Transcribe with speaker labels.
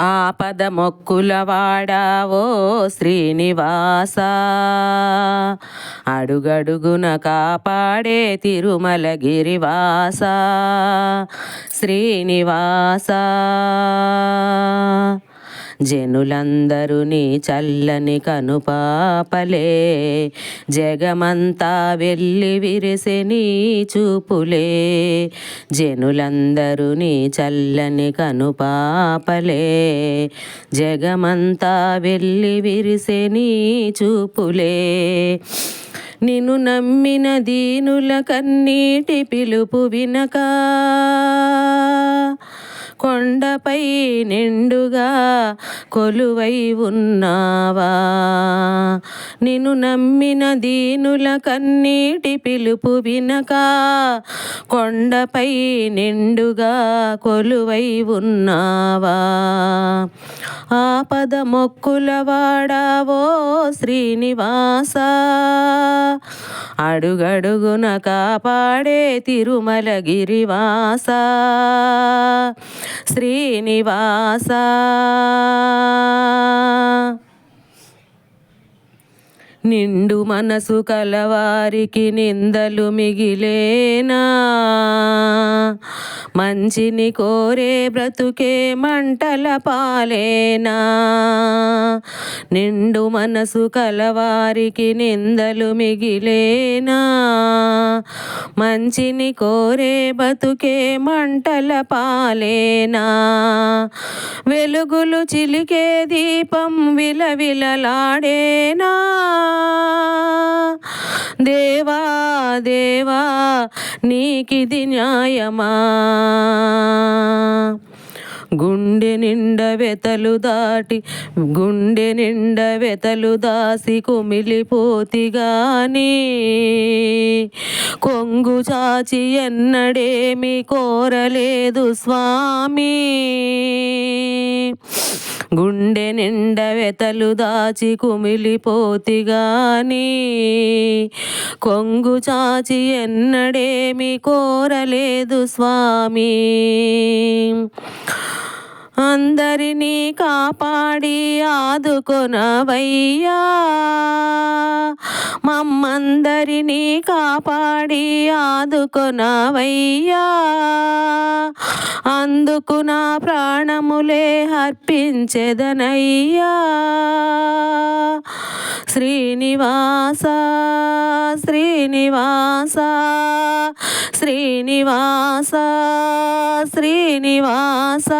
Speaker 1: ఆపద మొక్కుల వాడావో శ్రీనివాస. అడుగడుగున కాపాడే తిరుమల గిరివాస శ్రీనివాస. జనులందరుని చల్లని కనుపాపలే. జగమంతా వెళ్ళి విరిసె నీ చూపులే. జనులందరుని చల్లని కనుపాపలే. జగమంతా వెళ్ళి విరిసె నీ చూపులే. నిన్ను నమ్మిన దీనుల కన్నీటి పిలుపు వినక కొండపై నిండుగా కొలువై ఉన్నావా? నిన్ను నమ్మిన దీనుల కన్నీటి పిలుపు వినక కొండపై నిండుగా కొలువై ఉన్నావా? ఆపద మొక్కుల వాడావో శ్రీనివాస? అడుగడుగున కాపాడే తిరుమల గిరివాస శ్రీనివాస. నిండు మనసు కలవారికి నిందలు మిగిలేనా? మంచిని కోరే బ్రతుకే మంటల పాలేనా? నిండు మనసు కలవారికి నిందలు మిగిలేనా? మంచిని కోరే బతుకే మంటల పాలేనా? వెలుగులు చిలికే దీపం విలవిలలాడేనా? దేవా దేవా నీకిది న్యాయమా? గుండె నిండ వెతలు దాటి గుండె నిండ వెతలు దాసి కుమిలిపోతిగాని కొంగు చాచి ఎన్నడేమి కోరలేదు స్వామి. గుండె నిండ వెతలు దాచి కుమిలిపోతిగాని కొంగు చాచి ఎన్నడేమి కోరలేదు స్వామి. అందరినీ కాపాడి ఆదుకొనవయ్యా. మమ్మందరినీ కాపాడి ఆదుకొనవయ్యా. అందుకు నా ప్రాణములే అర్పించెదనయ్యా. శ్రీనివాస శ్రీనివాస శ్రీనివాస శ్రీనివాస.